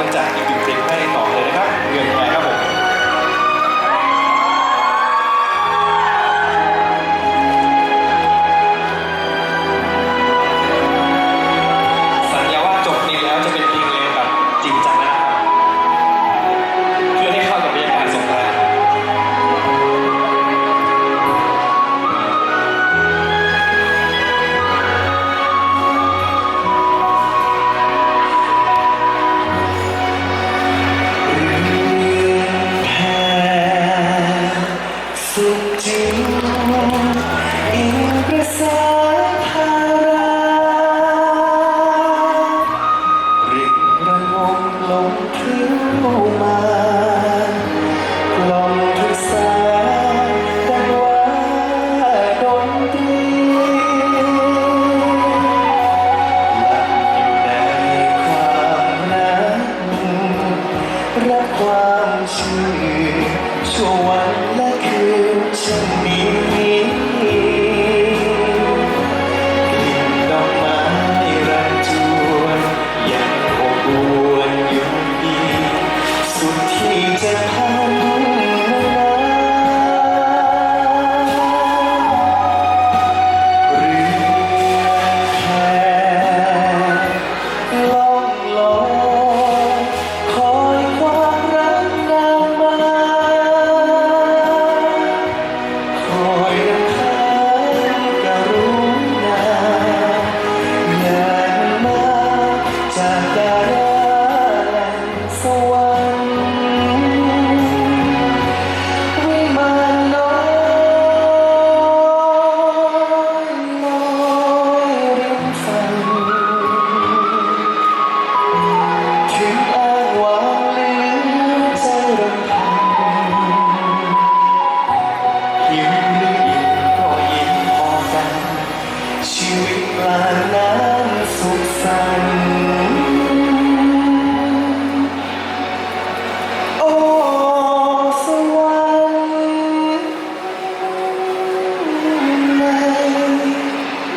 ำลังใจอีกหนึ่ง สุงอิงประสาภารริกระงลงถึงมาลองทุกสาดังว่าดนตรีหลับอยู่ในความนั้นรับความชื่นชั่ว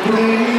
Please.